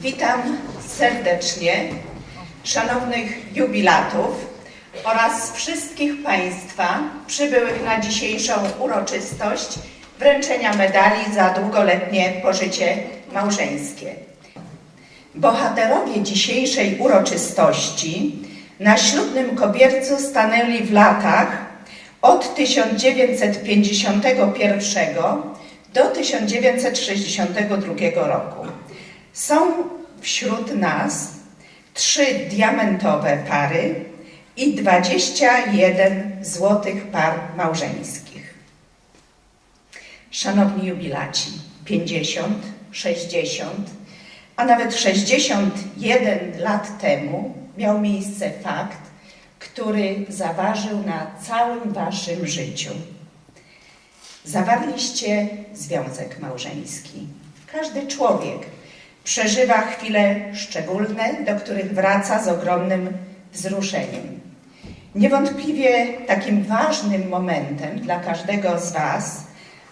Witam serdecznie szanownych jubilatów oraz wszystkich Państwa przybyłych na dzisiejszą uroczystość wręczenia medali za długoletnie pożycie małżeńskie. Bohaterowie dzisiejszej uroczystości na ślubnym kobiercu stanęli w latach od 1951 do 1962 roku. Są wśród nas trzy diamentowe pary i 21 złotych par małżeńskich. Szanowni jubilaci, 50, 60, a nawet 61 lat temu miał miejsce fakt, który zaważył na całym waszym życiu. Zawarliście związek małżeński. Każdy człowiek przeżywa chwile szczególne, do których wraca z ogromnym wzruszeniem. Niewątpliwie takim ważnym momentem dla każdego z Was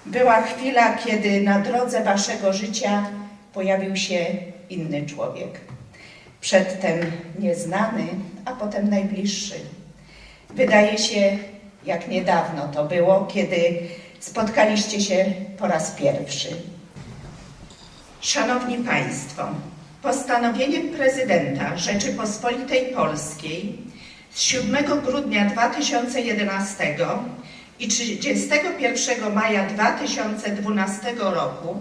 była chwila, kiedy na drodze Waszego życia pojawił się inny człowiek. Przedtem nieznany, a potem najbliższy. Wydaje się, jak niedawno to było, kiedy spotkaliście się po raz pierwszy. Szanowni Państwo, postanowieniem prezydenta Rzeczypospolitej Polskiej z 7 grudnia 2011 i 31 maja 2012 roku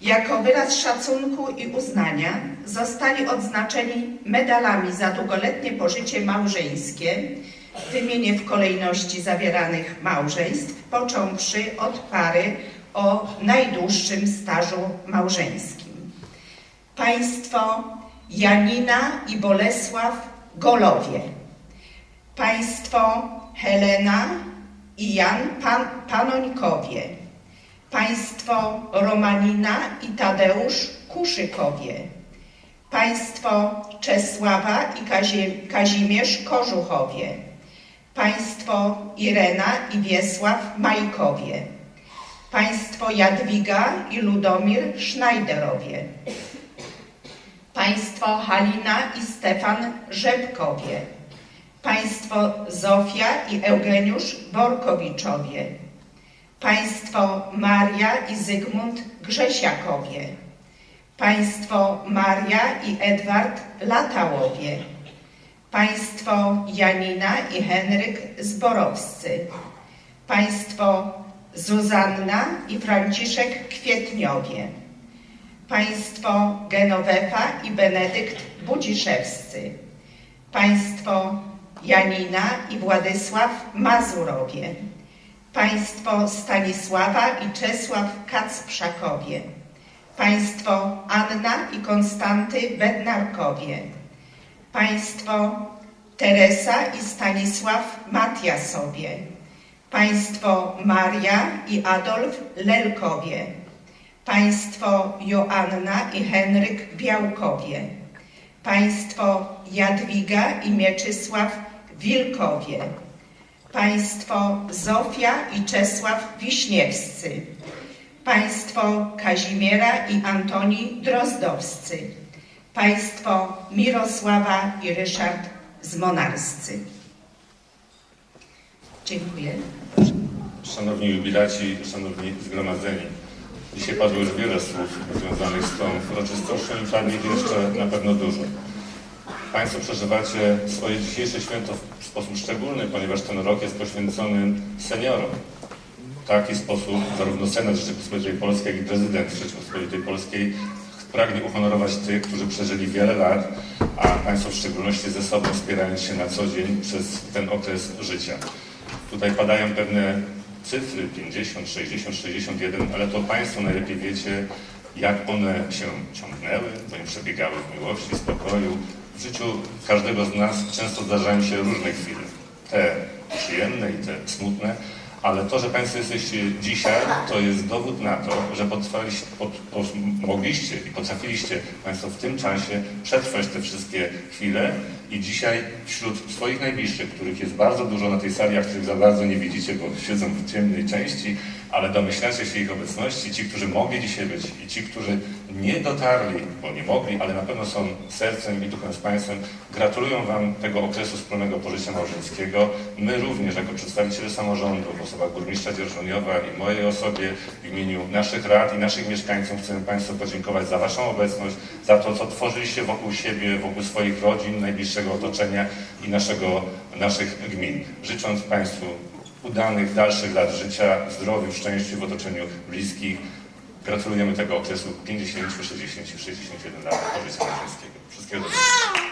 jako wyraz szacunku i uznania zostali odznaczeni medalami za długoletnie pożycie małżeńskie. Wymienię w kolejności zawieranych małżeństw, począwszy od pary o najdłuższym stażu małżeńskim. Państwo Janina i Bolesław Golowie. Państwo Helena i Jan Pan Panońkowie. Państwo Romanina i Tadeusz Kuszykowie. Państwo Czesława i Kazie, Kazimierz Kożuchowie. Państwo Irena i Wiesław Majkowie. Państwo Jadwiga i Ludomir Schneiderowie. Państwo Halina i Stefan Rzepkowie. Państwo Zofia i Eugeniusz Borkowiczowie. Państwo Maria i Zygmunt Grzesiakowie. Państwo Maria i Edward Latałowie. Państwo Janina i Henryk Zborowscy. Państwo Zuzanna i Franciszek Kwietniowie. Państwo Genowefa i Benedykt Budziszewscy. Państwo Janina i Władysław Mazurowie. Państwo Stanisława i Czesław Kacprzakowie. Państwo Anna i Konstanty Bednarkowie. Państwo Teresa i Stanisław Matiasowie. Państwo Maria i Adolf Lelkowie. Państwo Joanna i Henryk Białkowie. Państwo Jadwiga i Mieczysław Wilkowie. Państwo Zofia i Czesław Wiśniewscy. Państwo Kazimiera i Antoni Drozdowscy. Państwo Mirosława i Ryszard Zmonarscy. Dziękuję. Szanowni jubilaci, szanowni zgromadzeni. Dzisiaj padło już wiele słów związanych z tą uroczystością i padnie jeszcze na pewno dużo. Państwo przeżywacie swoje dzisiejsze święto w sposób szczególny, ponieważ ten rok jest poświęcony seniorom. W taki sposób zarówno Senat Rzeczypospolitej Polskiej, jak i prezydent Rzeczypospolitej Polskiej pragnie uhonorować tych, którzy przeżyli wiele lat, a Państwo w szczególności ze sobą wspierając się na co dzień przez ten okres życia. Tutaj padają pewne cyfry 50, 60, 61, ale to Państwo najlepiej wiecie, jak one się ciągnęły, bo nie przebiegały w miłości, spokoju. W życiu każdego z nas często zdarzają się różne chwile. Te przyjemne i te smutne, ale to, że Państwo jesteście dzisiaj, to jest dowód na to, że pot, pot, mogliście i potrafiliście Państwo w tym czasie przetrwać te wszystkie chwile. I dzisiaj wśród swoich najbliższych, których jest bardzo dużo na tej sali, a których za bardzo nie widzicie, bo siedzą w ciemnej części, ale domyślacie się ich obecności, ci, którzy mogli dzisiaj być i ci, którzy nie dotarli, bo nie mogli, ale na pewno są sercem i duchem z Państwem, gratulują Wam tego okresu wspólnego pożycia małżeńskiego. My również, jako przedstawiciele samorządu, w osobach burmistrza Dzierżoniowa i mojej osobie, w imieniu naszych rad i naszych mieszkańców chcemy Państwu podziękować za Waszą obecność, za to, co tworzyliście wokół siebie, wokół swoich rodzin, najbliższego otoczenia i naszego, naszych gmin. Życząc Państwu udanych dalszych lat życia, zdrowiu, szczęściu w otoczeniu bliskich. Gratulujemy tego okresu 50, 60, 61 lat pożycia małżeńskiego. Wszystkiego dobrego.